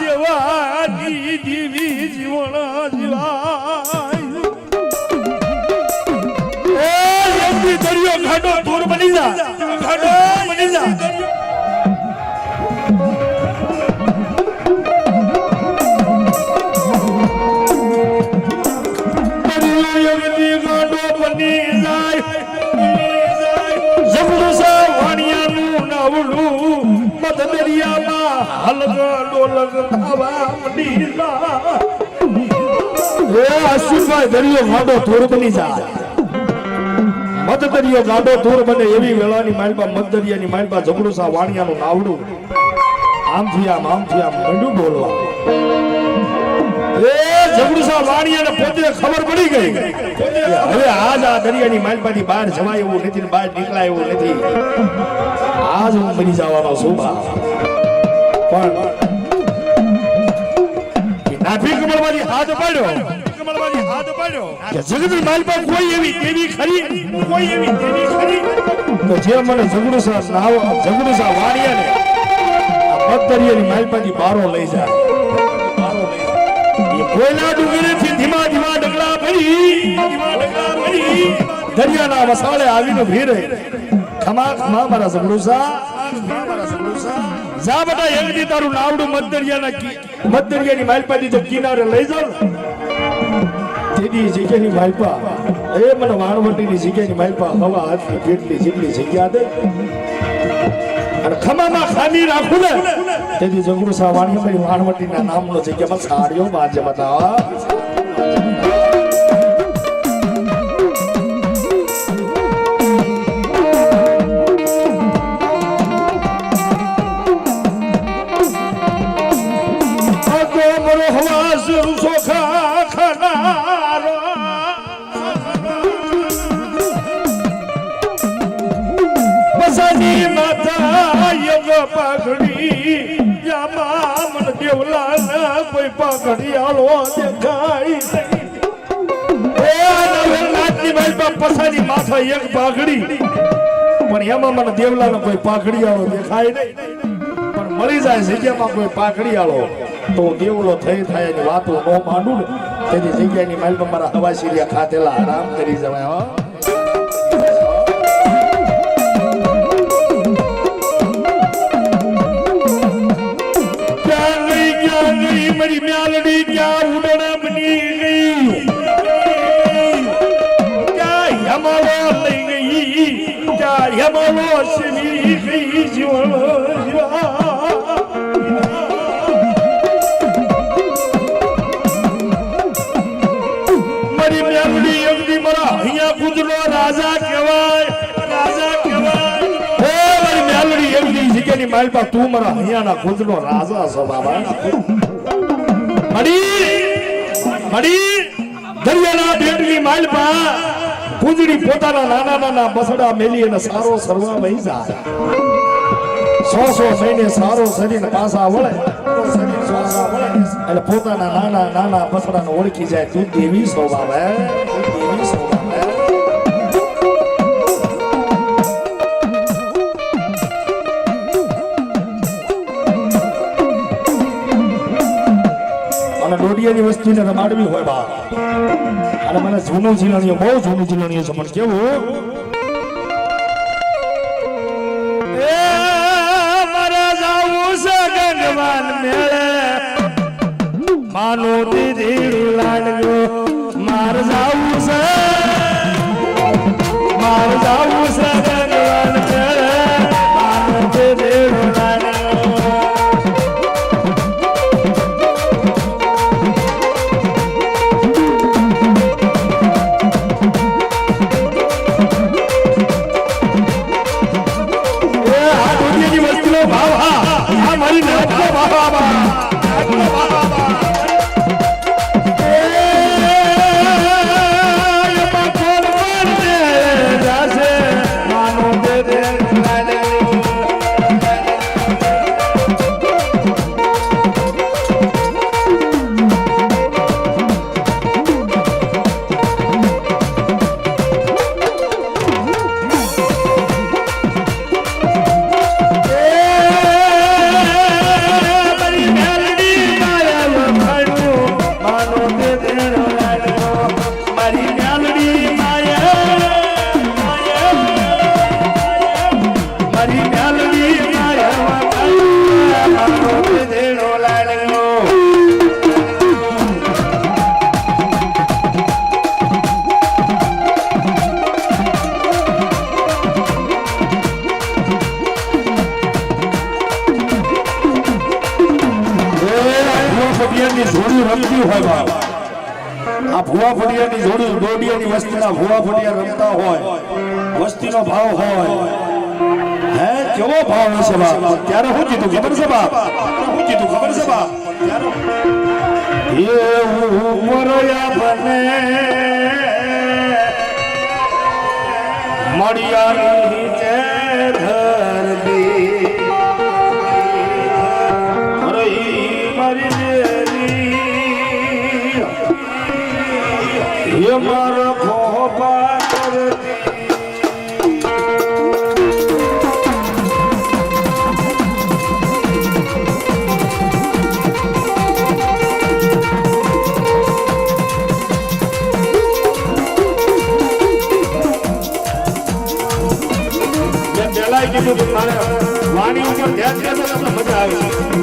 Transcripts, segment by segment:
દેવાની જીવી જીવણ જીવાય. દરિયો ઘાટો દૂર બની જા. ઘાટો બની જા. દરિયો દરિયો ગાડો ધૂર બની પોતે ખબર પડી ગઈ. હવે આજ આ દરિયાની માલપાથી બહાર જવાય એવું નથી બહાર નીકળાય એવું નથી. આજ હું બની જવાનો શોભા પણ નાભી કમળવાની હાથ પાડ્યો કમળવાની હાથ પાડ્યો કે જગતની માલપા કોઈ એવી દેવી ખરી? કોઈ એવી દેવી ખરી? તો જે મને જગડુસા નાવ જગડુસા વાણિયાને પદ્ધરિયાની માલપાથી બારો લઈ જાય. બારો લઈ. કોયલા ડુંગરેથી ધીમા ધીમા ડગલા ભરી. ધીમા ડગલા ભરી. દરિયાના વસાળે આવીને ભીરે ખમા ખમા મારા મારા જગડુસા જા બેટા એકદી તારું નાવડું મધદરિયાના કી મધદરિયાની માલપા જે કિનારે લઈ જાવ ને, તેની જગ્યાની માલપા. એ મને વાણવટીની જગ્યાની માલપા હવા હાથની કેટલી જેટલી જગ્યા દે. અને ખમામાં ખાલી રાખું ને તેથી જગડુ સા વાણવટી વાણવટીના નામનો જગ્યામાં સાડીઓ બાજે બતાવા દેવલા ના કોઈ પાઘડિયાળો દેખાય પસાની માથા એક પાઘડી પણ એમાં મને દેવલાનો કોઈ પાઘડિયાળો દેખાય નહીં પણ મરી જાય જગ્યામાં કોઈ પાઘડિયાળો તો દેવલો થઈ થાય એની વાતો ન માંડું ને તેની જગ્યાની માલમાં મારા હવાસીરિયા ખાતેલા આરામ કરી જવાય હો માલપા તું મારા અહીંયાના ગુજરો રાજા છો, બાબા. મડી મડી દરિયાના બેટની માલપા કુંજડી પોતાના નાના નાના બસડા મેલી અને સારો સરવા વહી જાય. સો સો મહિને સારો શરીર પાસા વળે. એટલે પોતાના નાના નાના બસડાને ઓળખી જાય. તું દેવી સ્વભાવ હે દેવી સ્વભાવ અને દોડિયાની રમાડવી હોય બા અને મને જૂનું જીલણીઓ, બહુ જૂનું જીલણીઓ છે મને કેવું? માનો દીદી લાડજો માર જાવું છે. માર જાવું ખબર છે બાપ? શું કીધું, ખબર છે બાપ? એવું મરયા બને. મળ્યાની તે ધરતી મરી મારો વાણી ઉપર ધ્યાન દેતો તમને મજા આવે.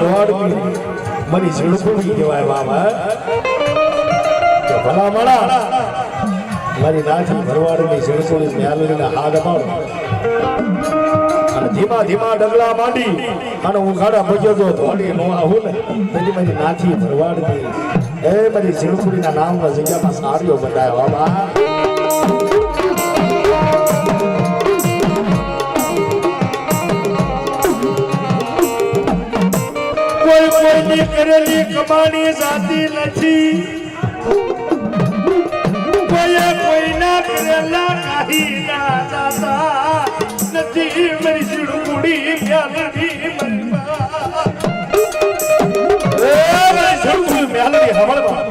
ભરવાડની મારી જળમુડી કહેવાય બાબા. કે ભલા મળા મારી નાથી ભરવાડની જળમુડી મ્યાલડીના હાથ અને ધીમા ધીમા ડગલા માંડી અને હું ખાડા ભજ્યો તો ધોડી નો આવું ને તેથી મારી નાથી ભરવાડની. એ મારી ઝીણપુરીના નામના જગ્યામાં સારીઓ બતાવ્યો બાબા. કોઈ કરેલી, કમાણી જાતી નથી. કોઈએ કોઈના કરેલા કાહી ના જાતા. નથી મારી ચુડકુડી મ્યાલડી મારી માં. એ મારી ઝીણપુરી મ્યાલડી હવળમાં.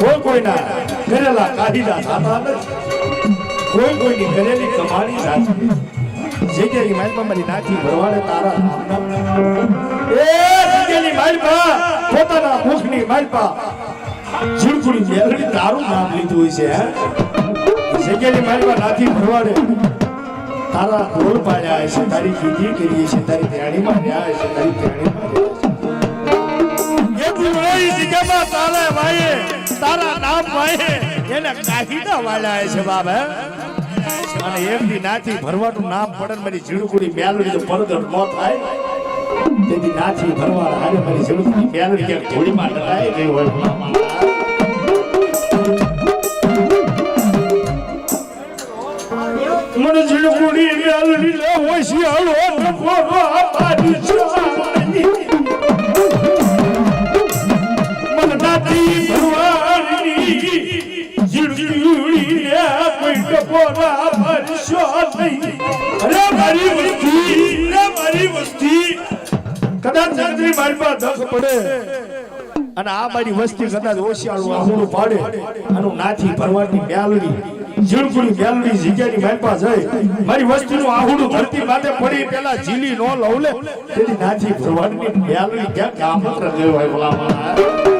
કોઈ કોઈના કરેલા કાઢી ના જાતા કોઈ કોઈની કરેલી કમાણી જાતી જે માલપા મારી નાખી ભરવાડે તારા પોતાના મુખની માલપા ઝીણકુડી મેલડી તારું નામ લીધું હોય છે જગ્યાની માલપા નાથી ભરવાડે તારા ઢોલ પાડ્યા છે, તારી કીધી કરીએ છે, તારી ધ્યાણીમાં રહ્યા છે, તારી ધ્યાણીમાં હશે. એટલું જગ્યામાં નાથી ભરવાનું નામ પડે મારી ઝીણકુડી મેલડી તો પરગટ ન થાય. તેથી નાથી ભરવા હારે મારી ઝીણકુડી મેલડી ક્યાંક ધૂળીમાં ડટાઈ ગઈ હોય. મને ઝીણકુડી મેલડી લે હોય શિયાળો નકો આ પાડી ચાંદની. મને નાથી ભરવાની ઝીણકુડી લે કોઈ ટપોરા ભરશો નહીં અરે મારી વસ્તી અરે મારી વસ્તી. કદાચ મારી પાસે દખ પડે. અને આ મારી વસ્તી કદાચ ઓશિયાળું આહુડું પાડે. આનું નાથી ભરવાની મ્યાલડી, ઝીણકુડી મ્યાલડી જગ્યાની મારી પાસે જાય. મારી વસ્તીનું આહુડું ધરતી માથે પડી, પેલા ઝીલી નો લવલે લે. નાથી ભરવાની મ્યાલડી ક્યાં કામ જ રહ્યો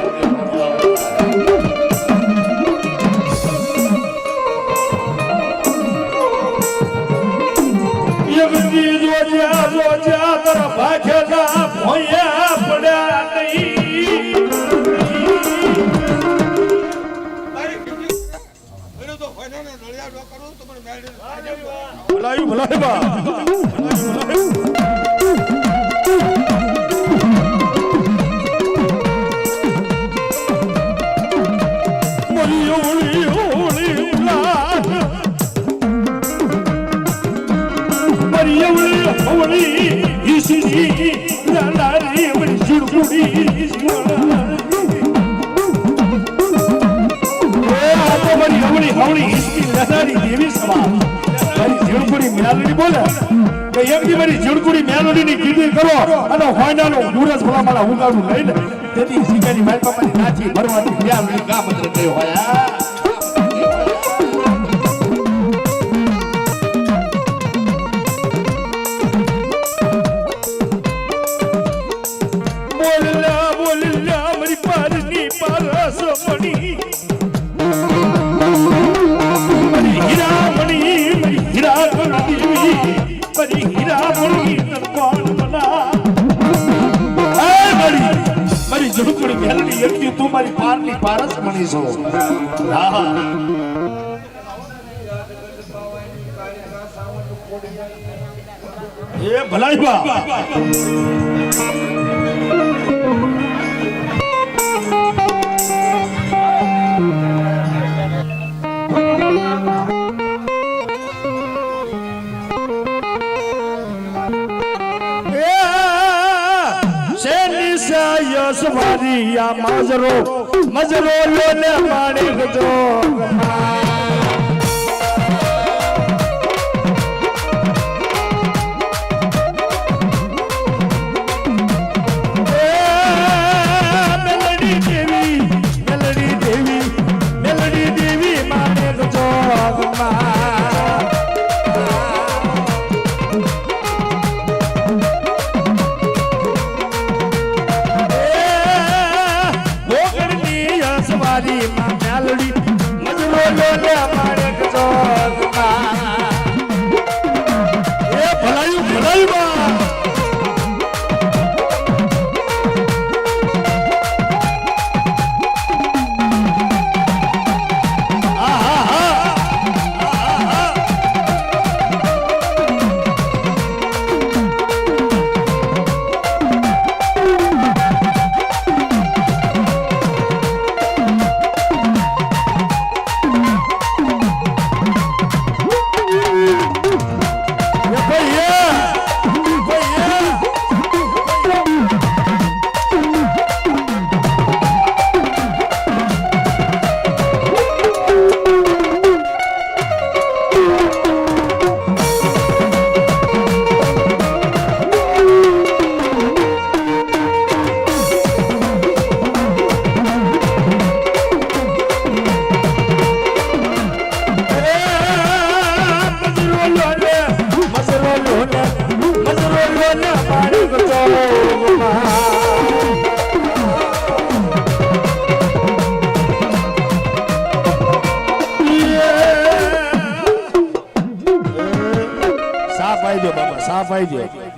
યગતી જોજ્યા જોજ્યા નહીં ભલાયું ભલાયું. બા મરી ભરવાની કામ જ ગયો હોય મેલડી એકથી તું મારી પારની પારસ મણી છો હા. એ ભલાઈ બા. મારી આ મજરો મજરો લોને માણેક જો બાબા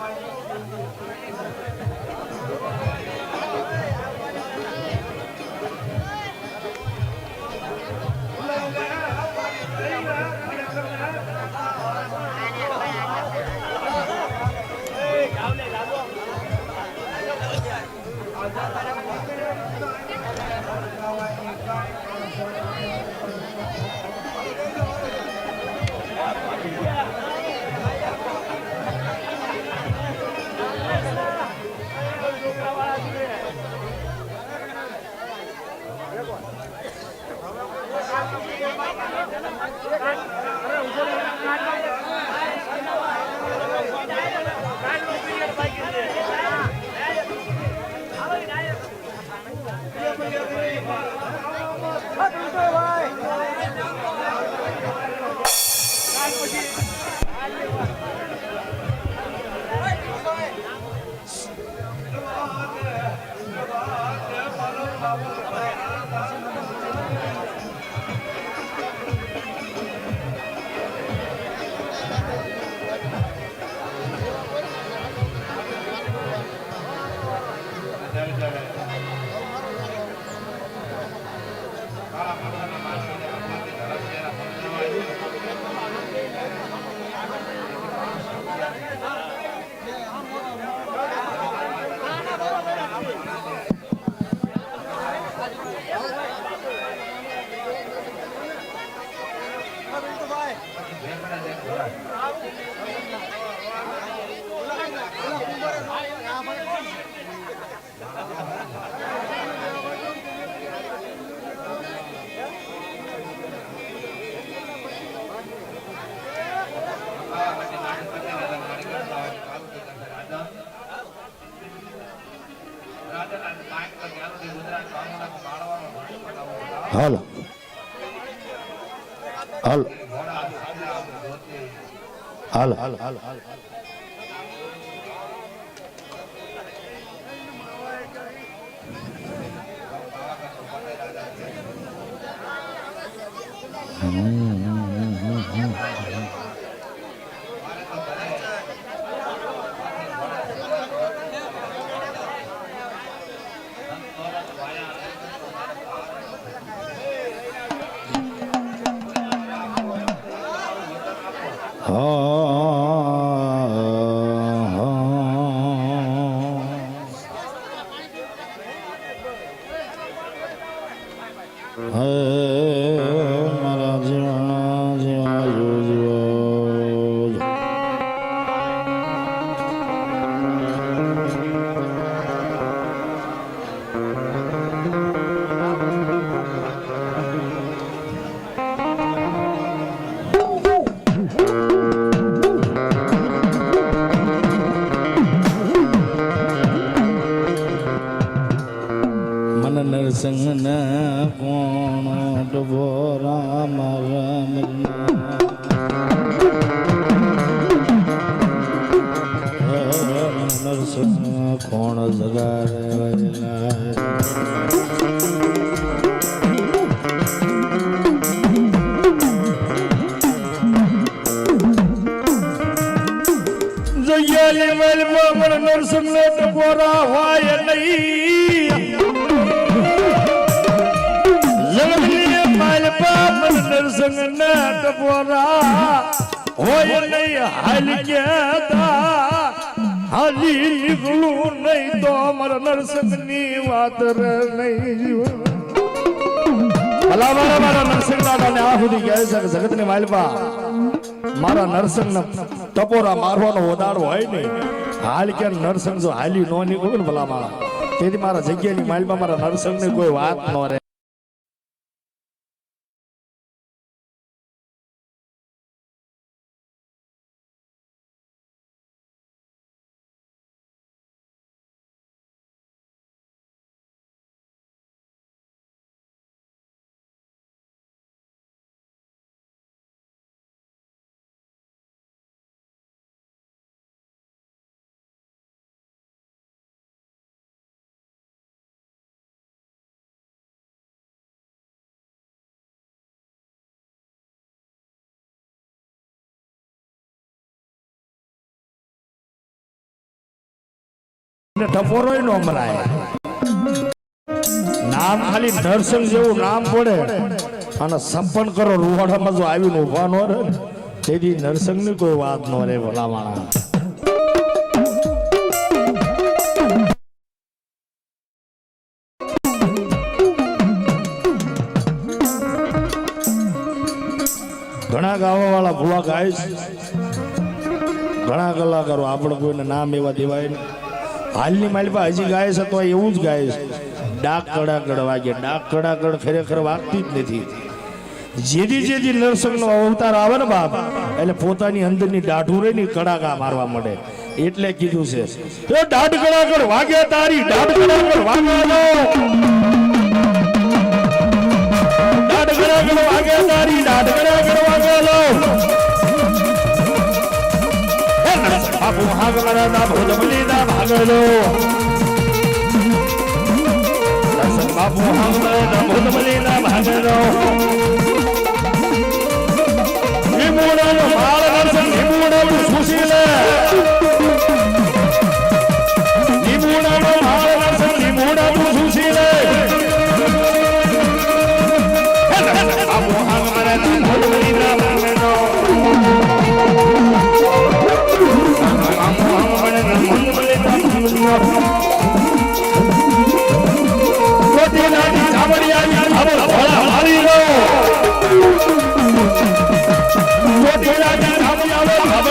હાલ હાલ ટપોરા હોય નહીં હાલ કેતા હાલી નીકળું નહીં તો અમારા નરસંગની વાત રે નહીં. ભલા મારા મારા નરસિંહ દાદાને આ સુધી કહે છે કે જગતની માલપા મારા નરસિંહ ટપોરા મારવાનો વધારો હોય નહીં. હાલ કે નરસંગ જો હાલી નો નીકળું ને ભલા મારા તેથી મારા જગ્યાની માલમાં મારા નરસંગની કોઈ વાત ન રહે. ને ટપોરોય નો મરાય. નામ ખાલી નરસિંહ જેવું નામ પડે. અને સંપન્ન કરો, રૂવાડામાં જો આવીને ઊભા ન રહે, તેથી નરસિંહની કોઈ વાત ન રહે, ભલા માણા ઘણા ગાવાવાળા ભૂવા ગાય ઘણા કલાકારો આપણે કોઈને નામ એવા દેવાય નહીં. હાલની માલિકા હજી ગાય છે તો એવું જ ગાય છે ડાક કડાકડ વાગે, ડાક કડાકડ ખરેખર વાગતી જ નથી. જેથી જેથી નરસંગનો અવતાર આવે ને બાપ, એટલે પોતાની અંદરની દાઢું રહી કડાકા મારવા મળે એટલે કીધું છે, એ દાઢ કડાકડ વાગે તારી દાઢ કડાકડ વાગે દાઢ કડાકડ વાગે તારી દાઢ કડાકડ વાગે બાપુ હાગલા ના ભોજમલી ના ભાગલો બાપુ હાગલા ભોજમલી ના ભાગલો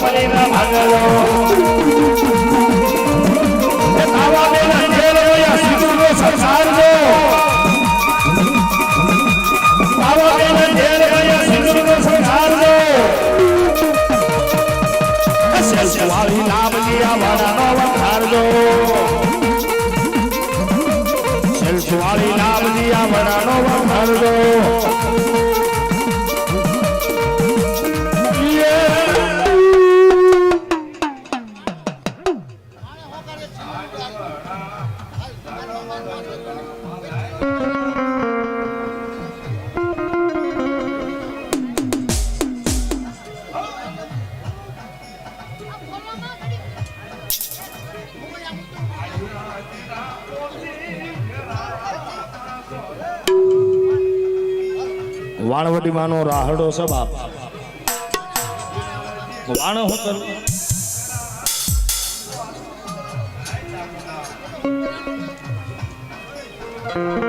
મારી વાણવટી માનો રાહડો છે બાપ વાણ હો કરું. લીલા